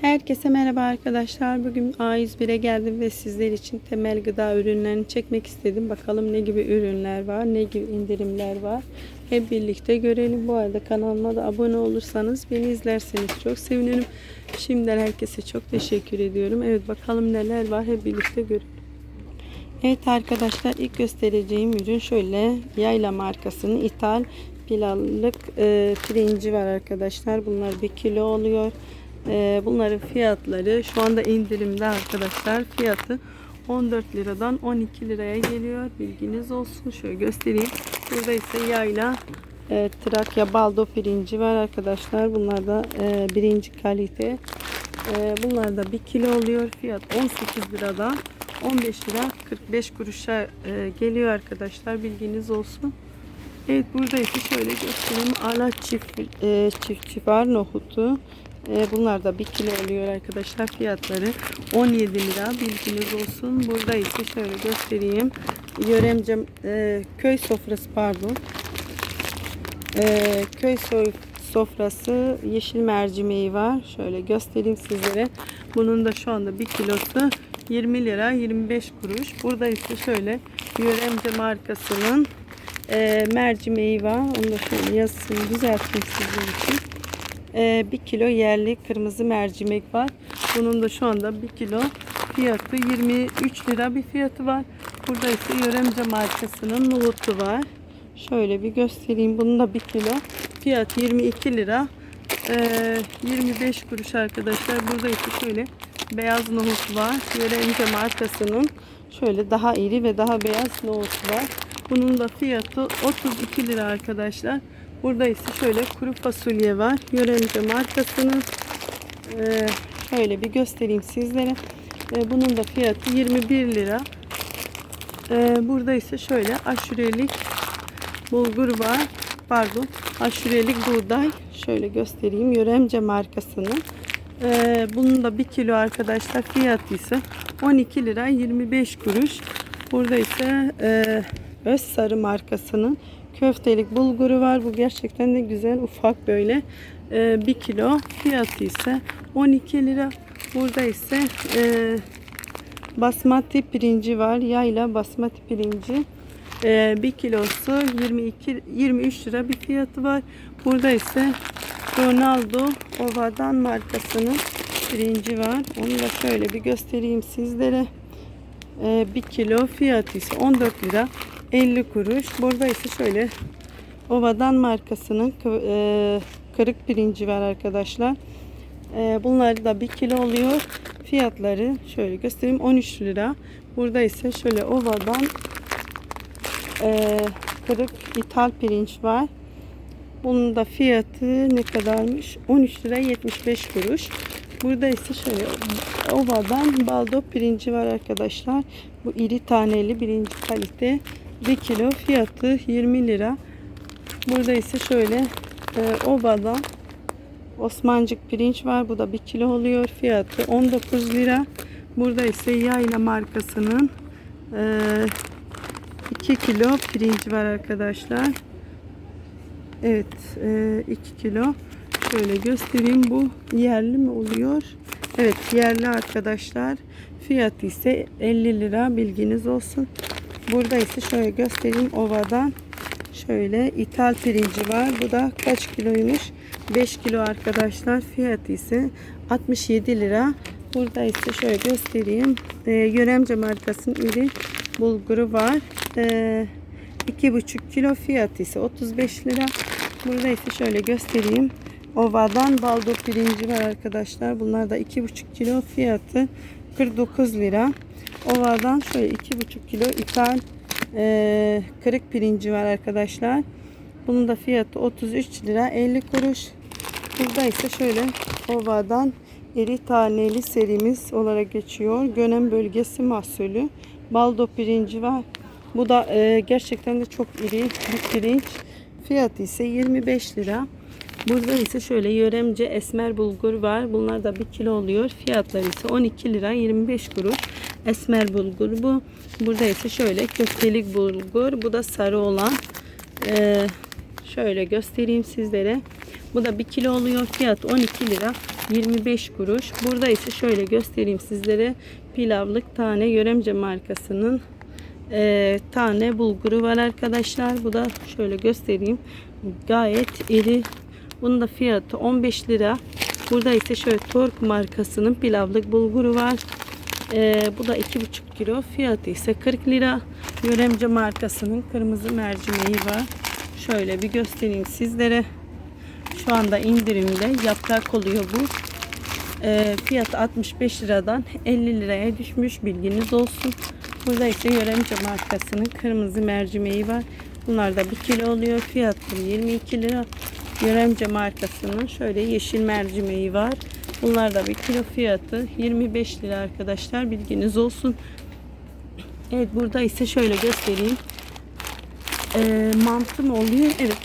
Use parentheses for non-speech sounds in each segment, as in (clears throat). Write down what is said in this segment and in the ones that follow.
Herkese merhaba arkadaşlar. Bugün A101'e geldim ve sizler için temel gıda ürünlerini çekmek istedim. Bakalım ne gibi ürünler var, ne gibi indirimler var. Hep birlikte görelim. Bu arada kanalıma da abone olursanız beni izlerseniz çok sevinirim. Şimdiden herkese çok teşekkür ediyorum. Evet bakalım neler var hep birlikte görelim. Evet arkadaşlar ilk göstereceğim ürün şöyle yayla markasının ithal pilavlık e, pirinci var arkadaşlar. Bunlar 1 kilo oluyor. E, bunların fiyatları şu anda indirimde arkadaşlar. Fiyatı 14 liradan 12 liraya geliyor. Bilginiz olsun. Şöyle göstereyim. Burada ise yayla e, Trakya baldo pirinci var arkadaşlar. Bunlar da e, birinci kalite. E, bunlar da 1 kilo oluyor. Fiyat 18 liradan 15 lira 45 kuruşa e, geliyor arkadaşlar. Bilginiz olsun. Evet burada ise şöyle göstereyim. Ala çift, e, çiftçi var nohutu. E, bunlar da 1 kilo oluyor arkadaşlar. Fiyatları 17 lira. Bilginiz olsun. Burada ise şöyle göstereyim. Yöremce e, köy sofrası pardon. E, köy sofrası yeşil mercimeği var. Şöyle göstereyim sizlere. Bunun da şu anda 1 kilosu 20 lira 25 kuruş. Burada ise şöyle Yöremce markasının e, mercimeği var. Onu da şöyle yazısını düzelteyim sizin için. E, 1 kilo yerli kırmızı mercimek var. Bunun da şu anda 1 kilo fiyatı 23 lira bir fiyatı var. Burada ise Yöremce markasının nohutu var. Şöyle bir göstereyim. Bunun da 1 kilo fiyat 22 lira. E, 25 kuruş arkadaşlar. Burada ise şöyle beyaz nohut var. Yöremce markasının şöyle daha iri ve daha beyaz nohut var. Bunun da fiyatı 32 lira arkadaşlar. Burada ise şöyle kuru fasulye var. Yöremce markasının. Ee, şöyle bir göstereyim sizlere. Ee, bunun da fiyatı 21 lira. Ee, burada ise şöyle aşurelik bulgur var. Pardon. Aşurelik buğday. Şöyle göstereyim. Yöremce markasının. Ee, bunun da 1 kilo arkadaşlar fiyatı ise 12 lira 25 kuruş. Burada ise e, Öz Sarı markasının köftelik bulguru var. Bu gerçekten de güzel ufak böyle e, 1 kilo fiyatı ise 12 lira. Burada ise e, basmati pirinci var. Yayla basmati pirinci. E, 1 kilosu 22 23 lira bir fiyatı var. Burada ise Ronaldo Ovadan markasının pirinci var. Onu da şöyle bir göstereyim sizlere. Ee, 1 kilo fiyatı ise 14 lira 50 kuruş. Burada ise şöyle Ovadan markasının e, kırık pirinci var arkadaşlar. E, bunlar da 1 kilo oluyor. Fiyatları şöyle göstereyim 13 lira. Burada ise şöyle Ovadan e, kırık ithal pirinç var. Bunun da fiyatı ne kadarmış? 13 lira 75 kuruş. Burada ise şöyle ovadan baldo pirinci var arkadaşlar. Bu iri taneli birinci kalite. 1 kilo fiyatı 20 lira. Burada ise şöyle e, ovadan Osmancık pirinç var. Bu da 1 kilo oluyor. Fiyatı 19 lira. Burada ise Yayla markasının e, 2 kilo pirinç var arkadaşlar. Evet 2 kilo. Şöyle göstereyim. Bu yerli mi oluyor? Evet yerli arkadaşlar. Fiyatı ise 50 lira. Bilginiz olsun. Burada ise şöyle göstereyim. Ovadan şöyle ithal pirinci var. Bu da kaç kiloymuş? 5 kilo arkadaşlar. Fiyatı ise 67 lira. Burada ise şöyle göstereyim. Ee, Yöremce markasının iri bulguru var. Ee, 2,5 kilo fiyatı ise 35 lira. Burada ise şöyle göstereyim. Ovadan baldo pirinci var arkadaşlar. Bunlar da 2,5 kilo fiyatı 49 lira. Ovadan şöyle 2,5 kilo ithal e, kırık pirinci var arkadaşlar. Bunun da fiyatı 33 lira 50 kuruş. Burada ise şöyle ovadan iri taneli serimiz olarak geçiyor. Gönen bölgesi mahsulü. Baldo pirinci var. Bu da e, gerçekten de çok iri bir pirinç. Fiyatı ise 25 lira. Burada ise şöyle yöremce esmer bulgur var. Bunlar da 1 kilo oluyor. Fiyatları ise 12 lira 25 kuruş. Esmer bulgur bu. Burada ise şöyle köftelik bulgur. Bu da sarı olan. Ee, şöyle göstereyim sizlere. Bu da 1 kilo oluyor. Fiyat 12 lira 25 kuruş. Burada ise şöyle göstereyim sizlere. Pilavlık tane Yöremce markasının e, tane bulguru var arkadaşlar. Bu da şöyle göstereyim. Gayet iri. Bunun da fiyatı 15 lira. Burada ise şöyle Tork markasının pilavlık bulguru var. Ee, bu da 2,5 kilo. Fiyatı ise 40 lira. Yöremce markasının kırmızı mercimeği var. Şöyle bir göstereyim sizlere. Şu anda indirimde yaprak oluyor bu. Ee, fiyatı 65 liradan 50 liraya düşmüş. Bilginiz olsun. Burada ise Yöremce markasının kırmızı mercimeği var. Bunlar da 1 kilo oluyor. Fiyatı 22 lira. Yöremce markasının şöyle yeşil mercimeği var. Bunlar da 1 kilo fiyatı 25 lira arkadaşlar. Bilginiz olsun. Evet burada ise şöyle göstereyim. Ee, mantı mı oluyor? Evet.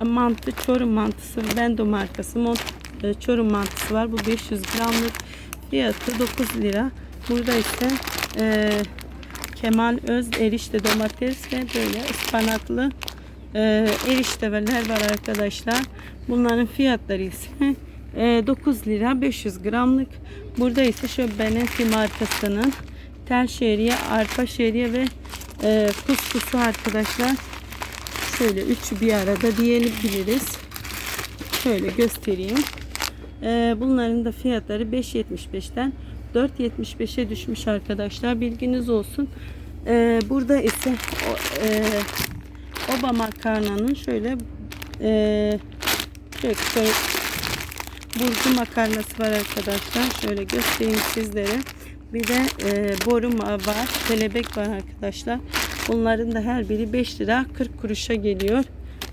(clears throat) mantı, Çorum mantısı. Bendo markası. Mont, e, Çorum mantısı var. Bu 500 gramlık. Fiyatı 9 lira. Burada ise e, Kemal Öz erişte domates ve böyle ıspanaklı e, erişteler var arkadaşlar. Bunların fiyatları ise (laughs) e, 9 lira 500 gramlık. Burada ise şu Benesi markasının tel şehriye, arpa şehriye ve e, kuskusu arkadaşlar. Şöyle üçü bir arada diyebiliriz. Şöyle göstereyim. E, bunların da fiyatları 5.75'ten 4.75'e düşmüş arkadaşlar. Bilginiz olsun. E, burada ise o, e, Oba makarnanın şöyle e, şöyle, şöyle burgu makarnası var arkadaşlar. Şöyle göstereyim sizlere. Bir de e, boru var. Kelebek var arkadaşlar. Bunların da her biri 5 lira 40 kuruşa geliyor.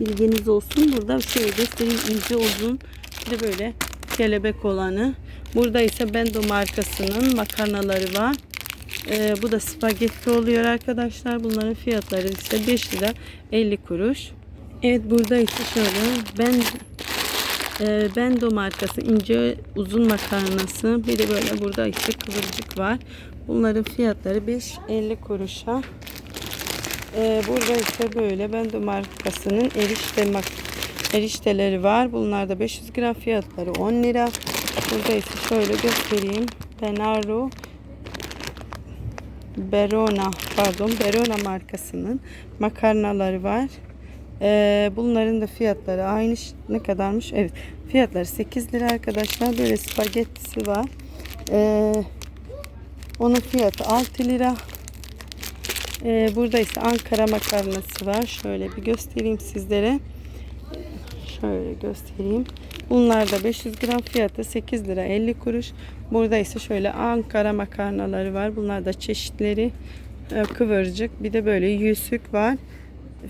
Bilginiz olsun. Burada şöyle göstereyim ince uzun. Bir de böyle kelebek olanı. Burada ise Bendo markasının makarnaları var. Ee, bu da spagetti oluyor arkadaşlar. Bunların fiyatları ise 5 lira 50 kuruş. Evet burada ise şöyle ben e, Bendo markası ince uzun makarnası. Bir de böyle burada ise kıvırcık var. Bunların fiyatları 5.50 kuruşa. Ee, burada ise böyle Bendo markasının erişte mak erişteleri var. Bunlar da 500 gram fiyatları 10 lira. Burada ise şöyle göstereyim. Benaro Berona pardon Berona markasının makarnaları var. Ee, bunların da fiyatları aynı ne kadarmış? Evet fiyatları 8 lira arkadaşlar. Böyle spagettisi var. Ee, onun fiyatı 6 lira. Ee, burada ise Ankara makarnası var. Şöyle bir göstereyim sizlere. Şöyle göstereyim. Bunlar da 500 gram fiyatı 8 lira 50 kuruş. Burada ise şöyle Ankara makarnaları var. Bunlar da çeşitleri e, kıvırcık. Bir de böyle yüzük var.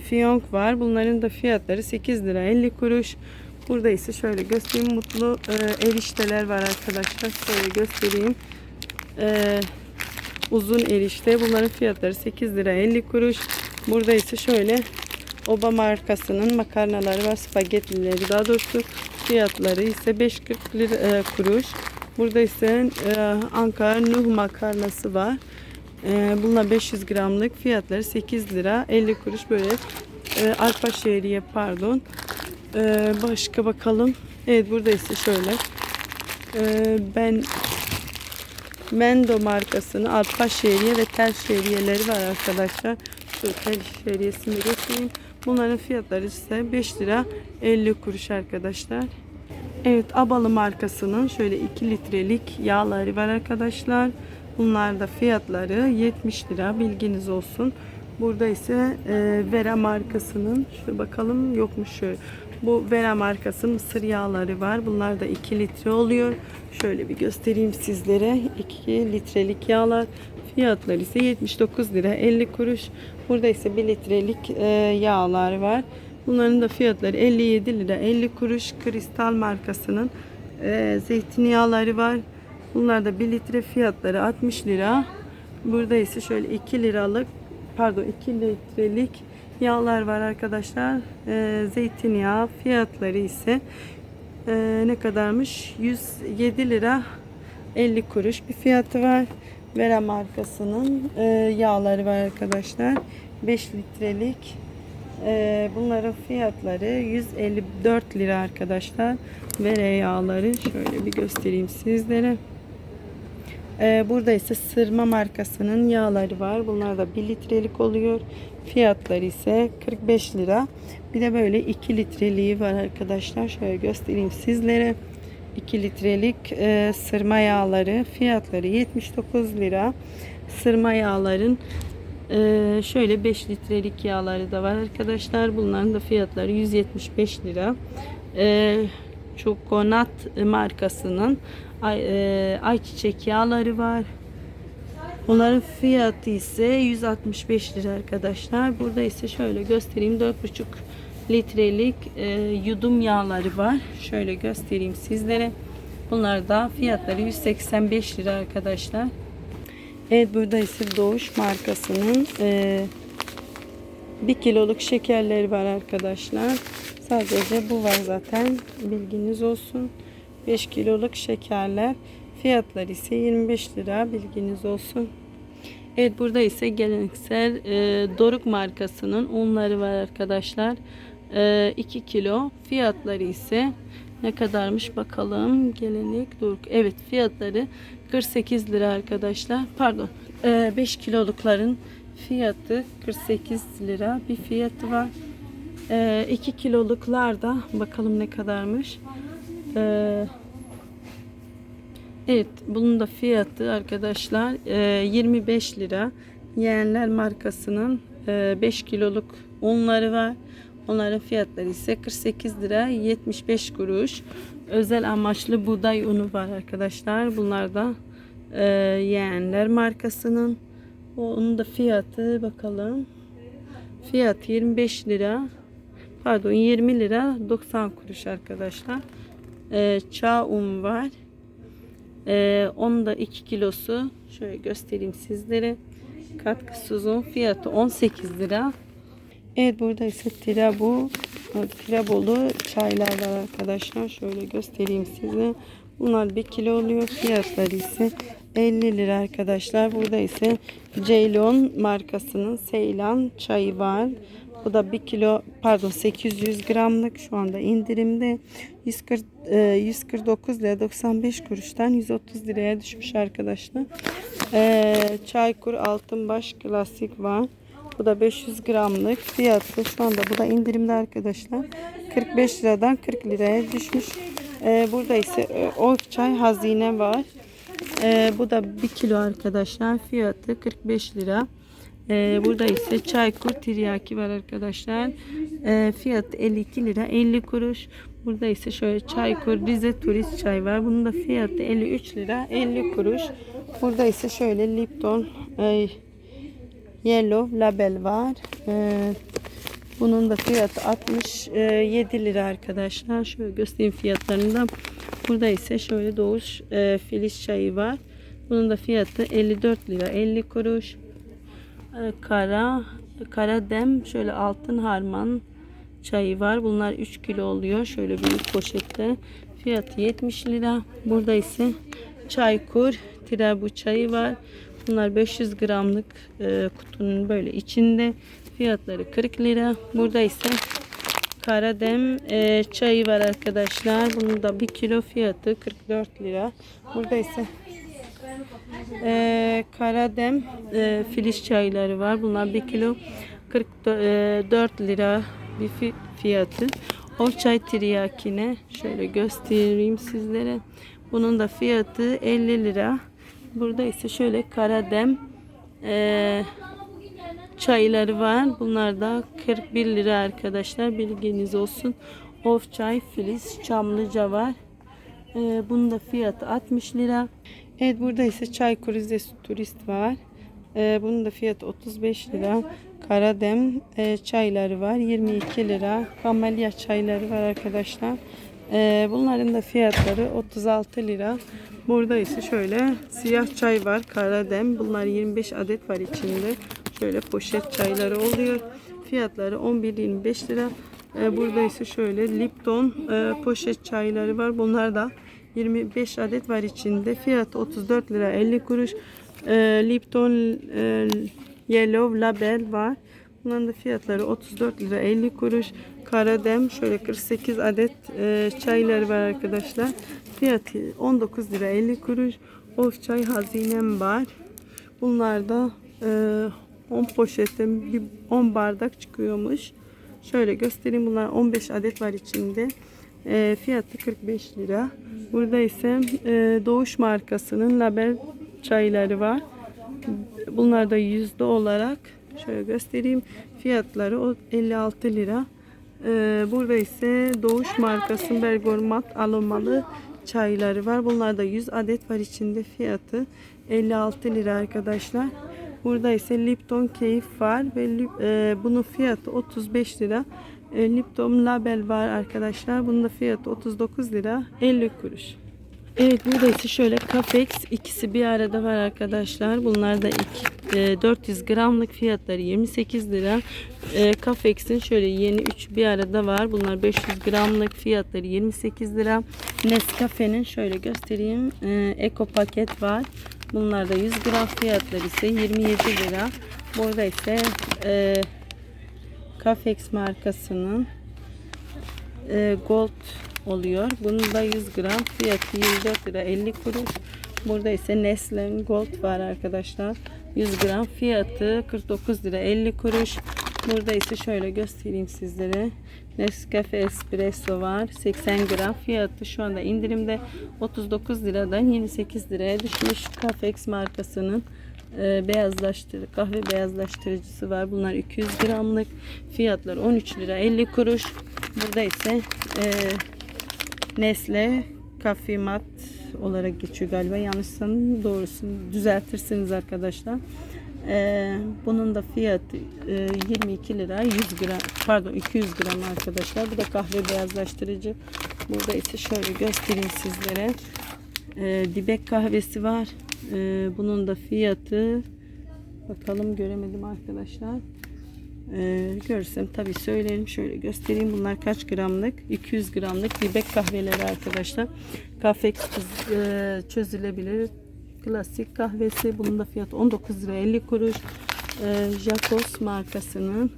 Fiyonk var. Bunların da fiyatları 8 lira 50 kuruş. Burada ise şöyle göstereyim. Mutlu e, erişteler var arkadaşlar. Şöyle göstereyim. E, uzun erişte. Bunların fiyatları 8 lira 50 kuruş. Burada ise şöyle Oba markasının makarnaları var. Spagettileri daha doğrusu fiyatları ise 5.40 lira e, kuruş. Burada ise e, Ankara Nuh makarnası var. E, bunlar 500 gramlık fiyatları 8 lira 50 kuruş böyle e, arpa şehriye pardon. E, başka bakalım. Evet burada ise şöyle. E, ben Mendo markasının arpa şehriye ve tel şehriyeleri var arkadaşlar. Şu tel şehriyesini de göstereyim. Bunların fiyatları ise 5 lira 50 kuruş arkadaşlar. Evet Abalı markasının şöyle 2 litrelik yağları var arkadaşlar. Bunlar da fiyatları 70 lira bilginiz olsun. Burada ise e, Vera markasının şu bakalım yokmuş şöyle. Bu Vera markası mısır yağları var. Bunlar da 2 litre oluyor. Şöyle bir göstereyim sizlere. 2 litrelik yağlar. Fiyatları ise 79 lira 50 kuruş. Burada ise 1 litrelik e, yağlar var. Bunların da fiyatları 57 lira 50 kuruş. Kristal markasının e, zeytinyağları var. Bunlar da 1 litre fiyatları 60 lira. Burada ise şöyle 2 liralık pardon 2 litrelik yağlar var arkadaşlar. E, zeytinyağı fiyatları ise ne kadarmış? 107 lira 50 kuruş bir fiyatı var. Vera markasının e, yağları var arkadaşlar. 5 litrelik Ee, bunların fiyatları 154 lira arkadaşlar. Ve yağları şöyle bir göstereyim sizlere. Ee, burada ise sırma markasının yağları var. Bunlar da 1 litrelik oluyor. Fiyatları ise 45 lira. Bir de böyle 2 litreliği var arkadaşlar. Şöyle göstereyim sizlere. 2 litrelik e, sırma yağları fiyatları 79 lira. Sırma yağların e, şöyle 5 litrelik yağları da var arkadaşlar. Bunların da fiyatları 175 lira. E, Çokonat markasının ay, e, ayçiçek yağları var. Bunların fiyatı ise 165 lira arkadaşlar. Burada ise şöyle göstereyim 4,5 litrelik e, yudum yağları var. Şöyle göstereyim sizlere. Bunlar da fiyatları 185 lira arkadaşlar. Evet burada ise Doğuş markasının e, 1 kiloluk şekerleri var arkadaşlar. Sadece bu var zaten. Bilginiz olsun. 5 kiloluk şekerler. Fiyatları ise 25 lira. Bilginiz olsun. Evet burada ise geleneksel e, Doruk markasının unları var arkadaşlar. E, 2 kilo. Fiyatları ise ne kadarmış bakalım. Gelenek Doruk. Evet fiyatları 48 lira arkadaşlar. Pardon. E, 5 kilolukların fiyatı 48 lira bir fiyatı var. 2 kiloluklar da bakalım ne kadarmış. E, Evet, bunun da fiyatı arkadaşlar e, 25 lira. Yeğenler markasının e, 5 kiloluk unları var. Onların fiyatları ise 48 lira 75 kuruş. Özel amaçlı buğday unu var arkadaşlar. Bunlar da e, Yeğenler markasının. Onun da fiyatı bakalım. Fiyat 25 lira. Pardon 20 lira 90 kuruş arkadaşlar. E, çağ un var. Ee, onun da 2 kilosu şöyle göstereyim sizlere. Katkısız un fiyatı 18 lira. Evet burada ise tirabu tirabolu çaylar var arkadaşlar. Şöyle göstereyim size. Bunlar 1 kilo oluyor. Fiyatları ise 50 lira arkadaşlar. Burada ise Ceylon markasının Seylan çayı var. Bu da 1 kilo pardon 800 gramlık şu anda indirimde 140, e, 149 lira 95 kuruştan 130 liraya düşmüş arkadaşlar. E, Çaykur Altınbaş klasik var. Bu da 500 gramlık fiyatı şu anda bu da indirimde arkadaşlar. 45 liradan 40 liraya düşmüş. E, burada ise e, Ork Çay Hazine var. E, bu da 1 kilo arkadaşlar fiyatı 45 lira. Ee, burada ise Çaykur tiryaki var arkadaşlar. Ee, fiyatı 52 lira 50 kuruş. Burada ise şöyle Çaykur Rize turist çay var. Bunun da fiyatı 53 lira 50 kuruş. Burada ise şöyle Lipton e, Yellow Label var. Ee, bunun da fiyatı 67 lira arkadaşlar. Şöyle göstereyim fiyatlarını da. Burada ise şöyle Doğuş e, Filiz çayı var. Bunun da fiyatı 54 lira 50 kuruş. Ee, kara kara dem şöyle altın harman çayı var. Bunlar 3 kilo oluyor. Şöyle büyük poşette. Fiyatı 70 lira. Burada ise çaykur tirabu çayı var. Bunlar 500 gramlık e, kutunun böyle içinde. Fiyatları 40 lira. Burada ise karadem e, çayı var arkadaşlar. Bunun da 1 kilo fiyatı 44 lira. Burada ise e, karadem e, filiz çayları var. Bunlar 1 kilo 44 lira bir fi- fiyatı. O çay tiryakine şöyle göstereyim sizlere. Bunun da fiyatı 50 lira. Burada ise şöyle karadem e, çayları var. Bunlar da 41 lira arkadaşlar. Bilginiz olsun. Of çay filiz çamlıca var. Ee, bunun da fiyatı 60 lira. Evet burada ise Çaykur Rizesi turist var. Ee, bunun da fiyatı 35 lira. Karadem e, çayları var 22 lira. Kamelya çayları var arkadaşlar. Ee, bunların da fiyatları 36 lira. Burada ise şöyle siyah çay var. Karadem. Bunlar 25 adet var içinde. Şöyle poşet çayları oluyor. Fiyatları 11-25 lira. Ee, burada ise şöyle Lipton e, poşet çayları var. Bunlar da 25 adet var içinde. Fiyatı 34 lira 50 kuruş. Ee, Lipton e, Yellow Label var. Bunların da fiyatları 34 lira 50 kuruş. Karadem şöyle 48 adet e, çayları var arkadaşlar. Fiyatı 19 lira 50 kuruş. Of çay hazinem var. Bunlar da e, 10 poşetten bir 10 bardak çıkıyormuş. Şöyle göstereyim. Bunlar 15 adet var içinde. E, fiyatı 45 lira. Burada ise e, Doğuş markasının label çayları var. Bunlar da yüzde olarak şöyle göstereyim. Fiyatları o 56 lira. Ee, burada ise Doğuş markasının Bergormat aromalı çayları var. Bunlar da 100 adet var içinde fiyatı 56 lira arkadaşlar. Burada ise Lipton Keyif var ve e, bunun fiyatı 35 lira. E, Lipton Label var arkadaşlar. Bunun da fiyatı 39 lira 50 kuruş. Evet burada ise şöyle Cafex ikisi bir arada var arkadaşlar. Bunlar da iki, e, 400 gramlık fiyatları 28 lira. E, Cafex'in şöyle yeni 3 bir arada var. Bunlar 500 gramlık fiyatları 28 lira. Nescafe'nin şöyle göstereyim. E, Eko paket var. Bunlar da 100 gram fiyatları ise 27 lira. Burada ise e, Cafex markasının e, gold oluyor. Bunun da 100 gram fiyatı 24 lira 50 kuruş. Burada ise Nestle'nin gold var arkadaşlar. 100 gram fiyatı 49 lira 50 kuruş. Burada ise şöyle göstereyim sizlere. Nescafe Espresso var. 80 gram fiyatı şu anda indirimde 39 liradan 28 liraya düşmüş. Cafex markasının e, beyazlaştırı kahve beyazlaştırıcısı var. Bunlar 200 gramlık. Fiyatlar 13 lira 50 kuruş. Burada ise e, Nesle Coffee Mat olarak geçiyor galiba. Yanlışsam doğrusunu düzeltirsiniz arkadaşlar. E, bunun da fiyatı e, 22 lira 100 gram pardon 200 gram arkadaşlar. Bu da kahve beyazlaştırıcı. Burada ise şöyle göstereyim sizlere. E, dibek kahvesi var. E, bunun da fiyatı bakalım göremedim arkadaşlar. Ee, tabi söylerim şöyle göstereyim bunlar kaç gramlık 200 gramlık dibek kahveleri arkadaşlar Cafex e, çözülebilir klasik kahvesi bunun da fiyatı 19 lira 50 kuruş ee, Jacos markasının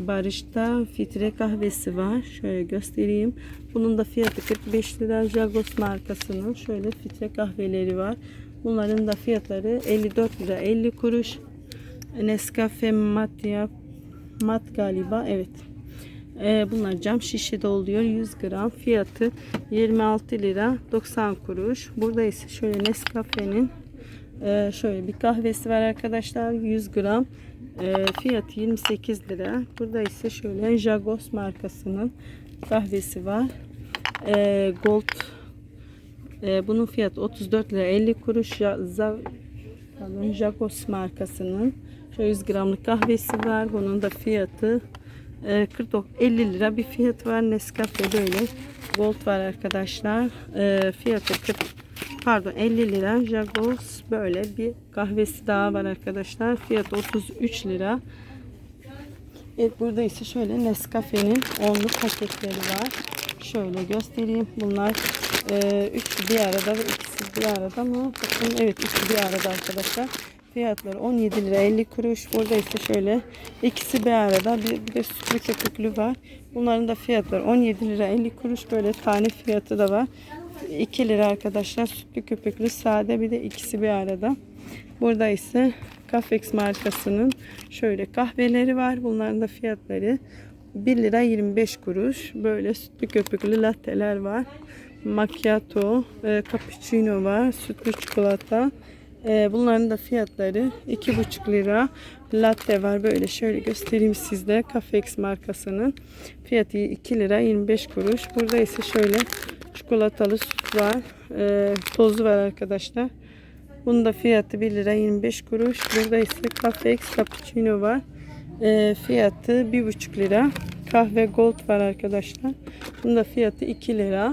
Barış'ta filtre kahvesi var. Şöyle göstereyim. Bunun da fiyatı 45 lira. Jagos markasının şöyle filtre kahveleri var. Bunların da fiyatları 54 lira 50 kuruş. Nescafe Matya Mat galiba. Evet. Ee, bunlar cam şişede oluyor. 100 gram. Fiyatı 26 lira 90 kuruş. Burada ise şöyle Nescafe'nin ee, şöyle bir kahvesi var arkadaşlar 100 gram Ee, fiyatı 28 lira burada ise şöyle Jagos markasının kahvesi var Ee, Gold bunun fiyatı 34 lira 50 kuruş Jagos markasının şöyle 100 gramlık kahvesi var bunun da fiyatı e, 49 50 lira bir fiyat var. Nescafe böyle. Gold var arkadaşlar. Ee, fiyatı 40 pardon 50 lira. Jagos böyle bir kahvesi daha var arkadaşlar. Fiyatı 33 lira. Evet burada ise şöyle Nescafe'nin onlu paketleri var. Şöyle göstereyim. Bunlar e, üçü bir arada ve ikisi bir arada mı? Bakın evet üçü bir arada arkadaşlar fiyatları 17 lira 50 kuruş. Burada ise şöyle ikisi bir arada. Bir, bir de sütlü köpüklü var. Bunların da fiyatları 17 lira 50 kuruş. Böyle tane fiyatı da var. 2 lira arkadaşlar sütlü köpüklü sade. Bir de ikisi bir arada. Burada ise Cafex markasının şöyle kahveleri var. Bunların da fiyatları 1 lira 25 kuruş. Böyle sütlü köpüklü latteler var. Macchiato e, cappuccino var sütlü çikolata e, bunların da fiyatları 2,5 lira. Latte var böyle şöyle göstereyim sizde. Cafex markasının fiyatı 2 lira 25 kuruş. Burada ise şöyle çikolatalı süt var e, tozu var arkadaşlar. Bunun da fiyatı 1 lira 25 kuruş. Burada ise Cafex cappuccino var. E, fiyatı 1,5 lira. Kahve gold var arkadaşlar. Bunun da fiyatı 2 lira